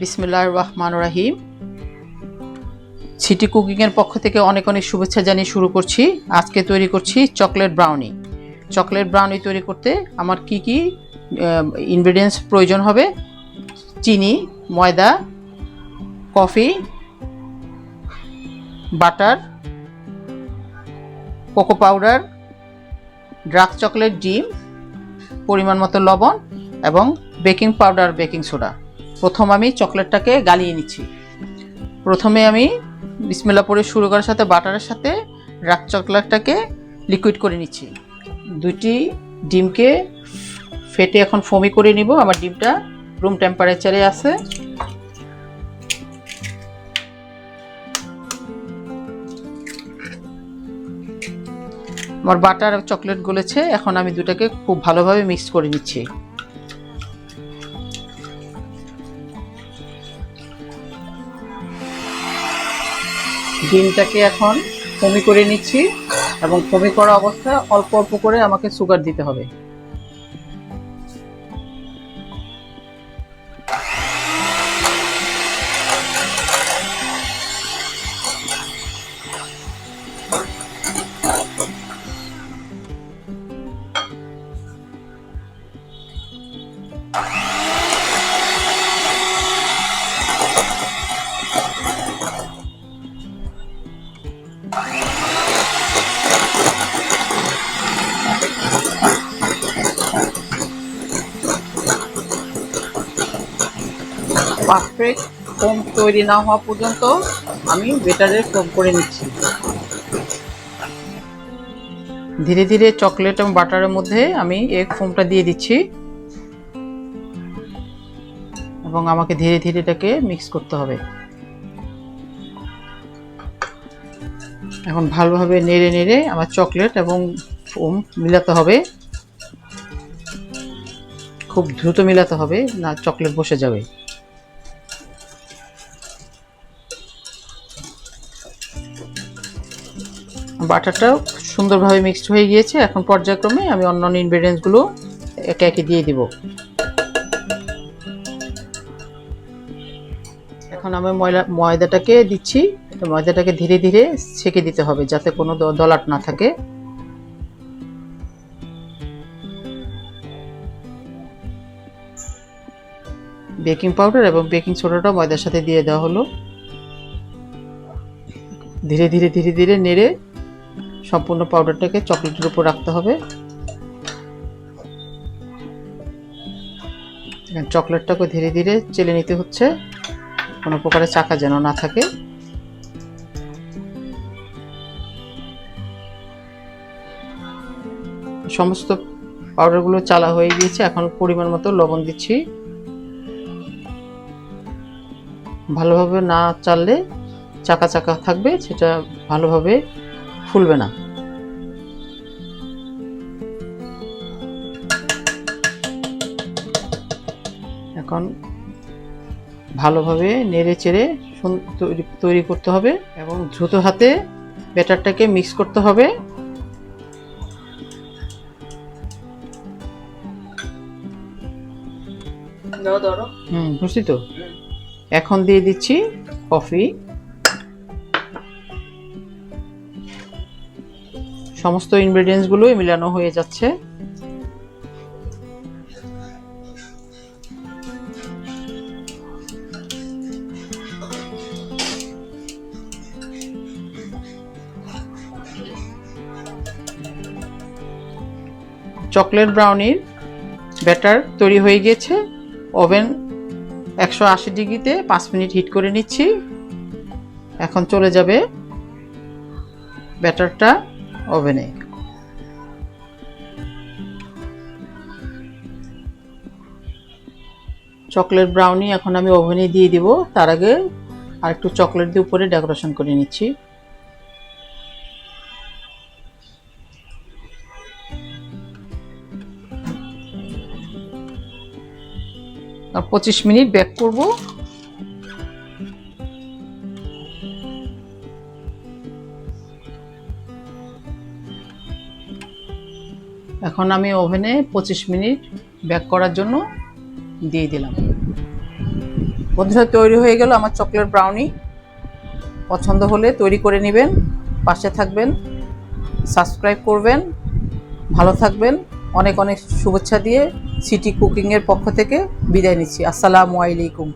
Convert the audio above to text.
বিসমিল্লাহ রহমান রাহিম সিটি কুকিংয়ের পক্ষ থেকে অনেক অনেক শুভেচ্ছা জানিয়ে শুরু করছি। আজকে তৈরি করছি চকলেট ব্রাউনি চকলেট ব্রাউনি তৈরি করতে আমার কি কি ইনগ্রেডিয়েন্টস প্রয়োজন হবে? চিনি, ময়দা coffee butter cocoa powder dark chocolate ডিম, পরিমাণ মতো লবণ এবং বেকিং পাউডার বেকিং সোডা প্রথম আমি চকলেটটাকে গালিয়ে নিচ্ছি। প্রথমে আমি বিসমিল্লা পরে শুরু করার সাথে বাটারের সাথে ডার্ক চকলেটটাকে লিকুইড করে নিচ্ছি। দুইটি ডিমকে ফেটে এখন ফমি করে নিব। আমার ডিমটা রুম টেম্পারেচারে আছে। আমার বাটার চকলেট গলেছে। এখন আমি দুটাকে খুব ভালোভাবে মিক্স করে নিচ্ছি। ডিমটাকে এখন কমি করে নিচ্ছি এবং কমি করা অবস্থা অল্প অল্প করে আমাকে সুগার দিতে হবে। পারফেক্ট ফোম তৈরি না হওয়া পর্যন্ত আমি বেটারে ফোম করে নিচ্ছি। ধীরে ধীরে চকলেট এবং বাটারের মধ্যে আমি এগ ফোমটা দিয়ে দিচ্ছি। এবং আমাকে ধীরে ধীরে এটাকে মিক্স করতে হবে। এখন ভালোভাবে নেড়ে নেড়ে আমার চকলেট এবং ফোম মিলাতে হবে। খুব দ্রুত মিলাতে হবে, না চকলেট বসে যাবে। বাটারটাও সুন্দরভাবে মিক্সড হয়ে গিয়েছে। এখন পর্যায়ক্রমে আমি অন্য অন্য ইনগ্রেডিয়েন্টসগুলো একে একে দিয়ে দিব। এখন আমি ময়লা, ময়দাটাকে দিচ্ছি। ময়দাটাকে ধীরে ধীরে ছেঁকে দিতে হবে যাতে কোনো দলাট না থাকে। বেকিং পাউডার এবং বেকিং সোডাটা ময়দার সাথে দিয়ে দেওয়া হলো। ধীরে ধীরে ধীরে ধীরে নেড়ে সম্পূর্ণ পাউডারটাকে চকলেটের উপর রাখতে হবে। চকলেটটাকে ধীরে ধীরে চেলে নিতে হচ্ছে। কোনো প্রকারের চাকা যেন না থাকে। সমস্ত পাউডারগুলো চালা হয়ে গিয়েছে। এখন পরিমাণ মতো লবণ দিচ্ছি। ভালোভাবে না চাললে চাকা চাকা থাকবে, সেটা ভালোভাবে ফুলবে না। এখন ভালোভাবে নেড়ে চেড়ে তৈরি- করতে হবে এবং দ্রুত হাতে ব্যাটারটাকে মিক্স করতে হবে। হুম বুঝছি তো? এখন দিয়ে দিচ্ছি কফি। সমস্ত ইনগ্রেডিয়েন্টস গুলোই মিলানো হয়ে যাচ্ছে। চকলেট ব্রাউনির ব্যাটার তৈরি হয়ে গিয়েছে ওভেন একশো আশি ডিগ্রিতে পাঁচ মিনিট হিট করে নিচ্ছি। এখন চলে যাবে ব্যাটারটা ওভেনে চকলেট ব্রাউনি এখন আমি ওভেনে দিয়ে দিব। তার আগে আর একটু চকলেট দিয়ে উপরে ডেকোরেশন করে নিচ্ছি। পঁচিশ মিনিট বেক করব। এখন আমি ওভেনে পঁচিশ মিনিট ব্যাক করার জন্য দিয়ে দিলাম। বন্ধুরা, তৈরি হয়ে গেল আমার চকলেট ব্রাউনি পছন্দ হলে তৈরি করে নেবেন, পাশে থাকবেন সাবস্ক্রাইব করবেন, ভালো থাকবেন। অনেক অনেক শুভেচ্ছা দিয়ে সিটি কুকিংয়ের পক্ষ থেকে বিদায় নিচ্ছি। আসসালামু আলাইকুম।